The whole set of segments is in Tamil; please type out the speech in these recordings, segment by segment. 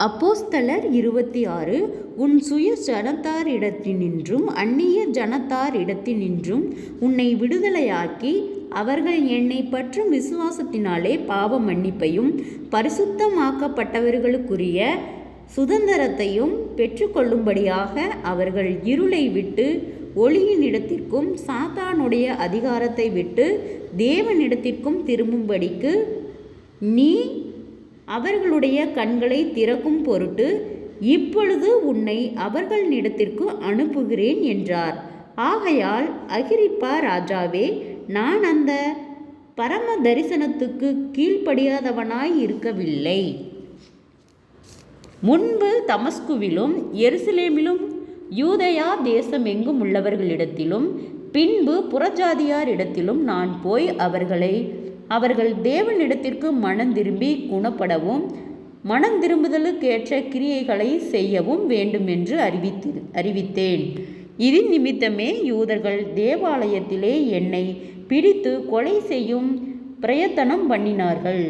அப்போஸ்தலர் இருபத்தி ஆறு உன் சுய ஜனத்தாரிடத்தினின்றும் அந்நிய ஜனத்தாரிடத்தினின்றும் உன்னை விடுதலையாக்கி அவர்கள் என்னை பற்றும் விசுவாசத்தினாலே பாவ மன்னிப்பையும் பரிசுத்தமாக்கப்பட்டவர்களுக்குரிய சுதந்திரத்தையும் பெற்றுக்கொள்ளும்படியாக அவர்கள் இருளை விட்டு ஒளியின் இடத்திற்கும் சாத்தானுடைய அதிகாரத்தை விட்டு தேவனிடத்திற்கும் திரும்பும்படிக்கு நீ அவர்களுடைய கண்களை திறக்கும் பொருட்டு இப்பொழுது உன்னை அவர்களிடத்திற்கு அனுப்புகிறேன் என்றார். ஆகையால் அகிரிப்பா ராஜாவே நான் அந்த பரம தரிசனத்துக்கு கீழ்ப்படியாதவனாய் இருக்கவில்லை. முன்பு தமஸ்குவிலும் எருசலேமிலும் யூதயா தேசம் எங்கும் உள்ளவர்களிடத்திலும் பின்பு புறஜாதியாரிடத்திலும் நான் போய் அவர்களை அவர்கள் தேவனிடத்திற்கு மனம் திரும்பி குணப்படவும் மனம் திரும்புதலுக்கேற்ற கிரியைகளை செய்யவும் வேண்டும் என்று அறிவித்து அறிவித்தேன். இது நிமித்தமே யூதர்கள் தேவாலயத்திலே என்னை பிடித்து கொலை செய்யும் பிரயத்தனம் பண்ணினார்கள்.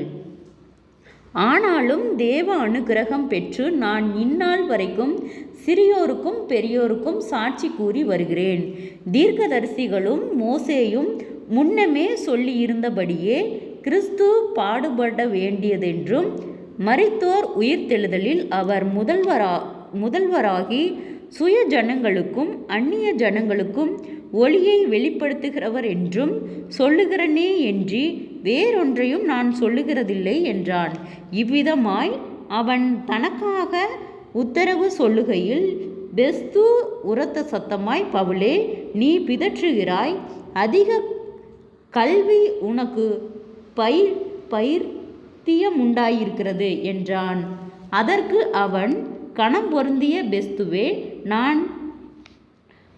ஆனாலும் தேவ அனுக்கிரகம் பெற்று நான் இந்நாள் வரைக்கும் சிறியோருக்கும் பெரியோருக்கும் சாட்சி கூறி வருகிறேன். தீர்க்கதரிசிகளும் மோசேயும் முன்னமே சொல்லியிருந்தபடியே கிறிஸ்து பாடுபட வேண்டியதென்றும் மறைத்தோர் உயிர்த்தெழுதலில் அவர் முதல்வரா முதல்வராகி சுய ஜனங்களுக்கும் அந்நிய ஜனங்களுக்கும் ஒளியை வெளிப்படுத்துகிறவர் என்றும் சொல்லுகிறனே என்று வேறொன்றையும் நான் சொல்லுகிறதில்லை என்றான். இவ்விதமாய் அவன் தனக்காக உத்தரவு சொல்லுகையில் பெஸ்து உரத்த சத்தமாய் பவுலே நீ பிதற்றுகிறாய் அதிக கல்வி உனக்கு பயிர் பயிர்த்தியமுண்டாயிருக்கிறது என்றான். அதற்கு அவன் கணம் பொருந்திய பெஸ்துவே நான்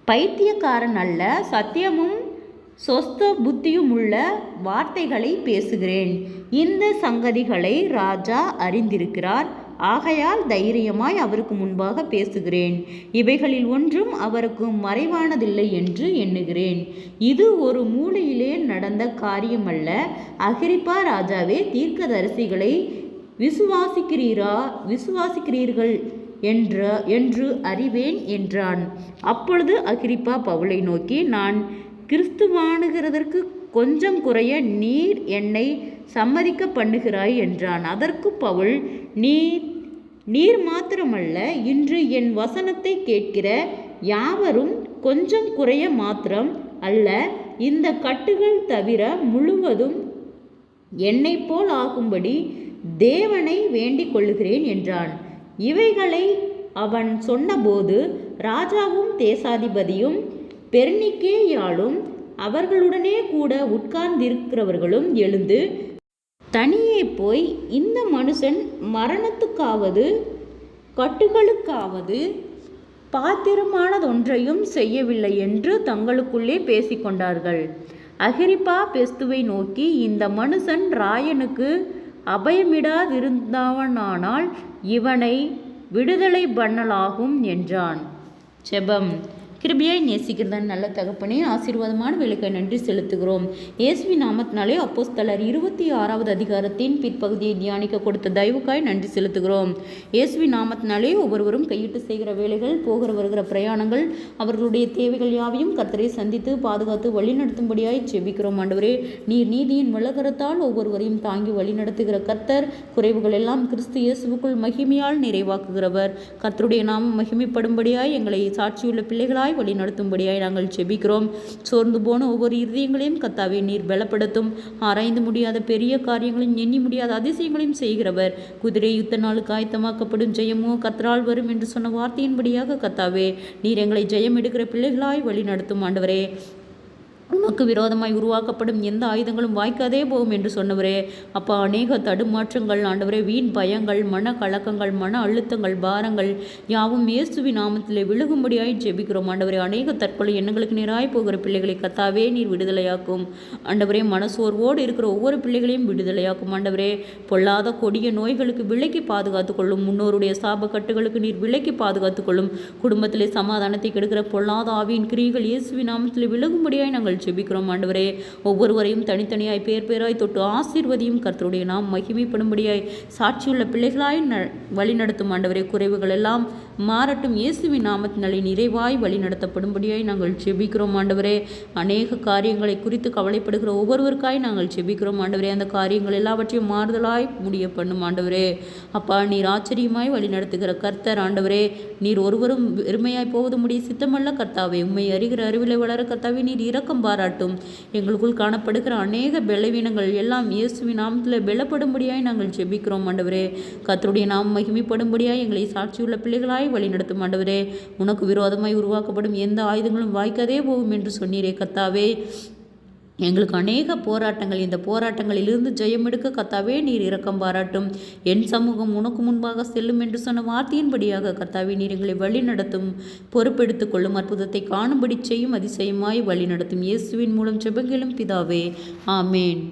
பைத்தியக்காரன் அல்ல சத்தியமும் சொஸ்த புத்தியுமுள்ள வார்த்தைகளை பேசுகிறேன். இந்த சங்கதிகளை ராஜா அறிந்திருக்கிறார். ஆகையால் தைரியமாய் அவருக்கு முன்பாக பேசுகிறேன். இவைகளில் ஒன்றும் அவருக்கு மறைவானதில்லை என்று எண்ணுகிறேன். இது ஒரு மூலையிலே நடந்த காரியமல்ல. அகிரிப்பா ராஜாவே தீர்க்கதரிசிகளை விசுவாசிக்கிறீரா விசுவாசிக்கிறீர்கள் என்ற என்று அறிவேன் என்றான். அப்பொழுது அகிரிப்பா பவுலை நோக்கி நான் கிறிஸ்துவானுகிறதற்கு கொஞ்சம் குறைய நீர் என்னை சம்மதிக்க பண்ணுகிறாய் என்றான். அதற்கு பவுல் நீர் நீர் மாத்திரமல்ல இன்று என் வசனத்தை கேட்கிற யாவரும் கொஞ்சம் குறைய மாத்திரம் அல்ல இந்த கட்டுகள் தவிர முழுவதும் என்னை போல் ஆகும்படி தேவனை வேண்டிக் கொள்கிறேன் என்றான். இவைகளை அவன் சொன்னபோது ராஜாவும் தேசாதிபதியும் பெர்னிக்கேயாலும் அவர்களுடனே கூட உட்கார்ந்திருக்கிறவர்களும் எழுந்து தனியே போய் இந்த மனுஷன் மரணத்துக்காவது கட்டுகளுக்காவது பாத்திரமானதொன்றையும் செய்யவில்லை என்று தங்களுக்குள்ளே பேசிக்கொண்டார்கள் அகிரிப்பா பெஸ்துவை நோக்கி இந்த மனுஷன் ராயனுக்கு அபயமிடாதிருந்தவனானால் இவனை விடுதலை பண்ணலாகும் என்றான். செபம். கிருபியாய் நேசிக்கிறதன் நல்ல தகப்பனே ஆசீர்வாதமான வேலைக்கு நன்றி செலுத்துகிறோம். இயேசுவி நாமத்தினாலே அப்போஸ்தலர் இருபத்தி ஆறாவது அதிகாரத்தின் பிற்பகுதியை தியானிக்க கொடுத்த தயவுக்காய் நன்றி செலுத்துகிறோம். இயேசுவி நாமத்தினாலே ஒவ்வொருவரும் கையிட்டு செய்கிற வேலைகள் போகிற வருகிற பிரயாணங்கள் அவர்களுடைய தேவைகள் யாவையும் கர்த்தரை சந்தித்து பாதுகாத்து வழிநடத்தும்படியாய் செபிக்கிறோம் ஆண்டவரே நீர் நீதியின் விளக்கரத்தால் ஒவ்வொருவரையும் தாங்கி வழிநடத்துகிற கர்த்தர் குறைவுகள் எல்லாம் கிறிஸ்து இயேசுவுக்குள் மகிமையால் நிறைவாக்குகிறவர். கர்த்தருடைய நாமம் மகிமைப்படும்படியாய் எங்களை சாட்சியுள்ள பிள்ளைகளாய் வழி நடத்தும்படியாய் நாங்கள் செபிக்கிறோம். சோர்ந்து போன ஒவ்வொரு இருதயங்களையும் கத்தாவே நீர் பலப்படுத்தும். ஆராய்ந்து முடியாத பெரிய காரியங்களையும் எண்ணி முடியாத அதிசயங்களையும் செய்கிறவர். குதிரை யுத்த நாளுக்கு ஆயத்தமாக்கப்படும் ஜெயமோ கத்தரால் வரும் என்று சொன்ன வார்த்தையின்படியாக கத்தாவே நீர் எங்களை ஜெயம் எடுக்கிற பிள்ளைகளாய் வழி நடத்தும் ஆண்டவரே. உமக்கு விரோதமாய் உருவாக்கப்படும் எந்த ஆயுதங்களும் வாய்க்காதே போகும் என்று சொன்னவரே. அப்பா அநேக தடுமாற்றங்கள் ஆண்டவரே வீண் பயங்கள் மன கலக்கங்கள் மன அழுத்தங்கள் பாரங்கள் யாவும் இயேசுவி நாமத்திலே விழுகும்படியாய் ஜெபிக்கிறோம். ஆண்டவரே அநேக தற்கொலை எண்ணங்களுக்கு நேராய் போகிற பிள்ளைகளை கத்தாவே நீர் விடுதலையாக்கும். ஆண்டவரே மனசோர்வோடு இருக்கிற ஒவ்வொரு பிள்ளைகளையும் விடுதலையாக்கும். ஆண்டவரே பொல்லாத கொடிய நோய்களுக்கு விலைக்கு பாதுகாத்து கொள்ளும். முன்னோருடைய சாபக்கட்டுகளுக்கு நீர் விலைக்கு பாதுகாத்து கொள்ளும். குடும்பத்திலே சமாதானத்தை கெடுக்கிற பொல்லாத ஆவியின் கிரிகள் இயேசுவி நாமத்தில் விலகும்படியாய் நாங்கள் செபிக்கிறோம் ஆண்டவரே. ஒவ்வொருவரையும் தனித்தனியாய் பேர் பேராய் தொட்டு ஆசீர்வதியும் கர்த்தருடைய நாம் மகிமைப்படும்படியாய் சாட்சியுள்ள பிள்ளைகளாய் ந வழி நடத்தும் ஆண்டவரே. குறைவுகள் எல்லாம் மாறட்டும். இயேசுவின் நாமத்தினாலே நிறைவாய் வழி நடத்தப்படும்படியாய் நாங்கள் செபிக்கிறோம் ஆண்டவரே. அநேக காரியங்களை குறித்து கவலைப்படுகிற ஒவ்வொருவருக்காய் நாங்கள் செபிக்கிறோம் ஆண்டவரே. அந்த காரியங்கள் எல்லாவற்றையும் மாறுதலாய் முடிய பண்ணும் ஆண்டவரே. அப்பா நீர் ஆச்சரியமாய் வழி நடத்துகிற கர்த்தர் ஆண்டவரே. நீர் ஒருவரும் வெறுமையாய் போவது முடிய சித்தமல்ல கர்த்தாவே. உண்மை அறிகிற அறிவிலை வளர கர்த்தாவே நீர் இரக்கம் பாராட்டும். எங்களுக்குள் காணப்படுகிற அநேக பலவீனங்கள் எல்லாம் இயேசுவின் நாமத்தில் பலப்படும்படியாய் நாங்கள் ஜெபிக்கிறோம் ஆண்டவரே. கத்தருடைய நாம் மகிமைப்படும்படியாய் எங்களை சாட்சியுள்ள பிள்ளைகளாய் வழிநடத்தும் ஆண்டவரே. உனக்கு விரோதமாய் உருவாக்கப்படும் எந்த ஆயுதங்களும் வாய்க்காதே போகும் என்று சொன்னீரே கத்தாவே எங்களுக்கு அநேக போராட்டங்கள் இந்த போராட்டங்களிலிருந்து ஜெயம் எடுக்க கத்தாவே நீர் இரக்கம் பாராட்டும். என் சமூகம் உனக்கு முன்பாக செல்லும் என்று சொன்ன வார்த்தையின்படியாக கர்த்தாவே நீர் எங்களை வழி நடத்தும் பொறுப்பெடுத்துக் கொள்ளும் அற்புதத்தை காணும்படி செய்யும் அதிசயமாய் வழி நடத்தும் இயேசுவின் மூலம் செபங்களும் பிதாவே. ஆமேன்.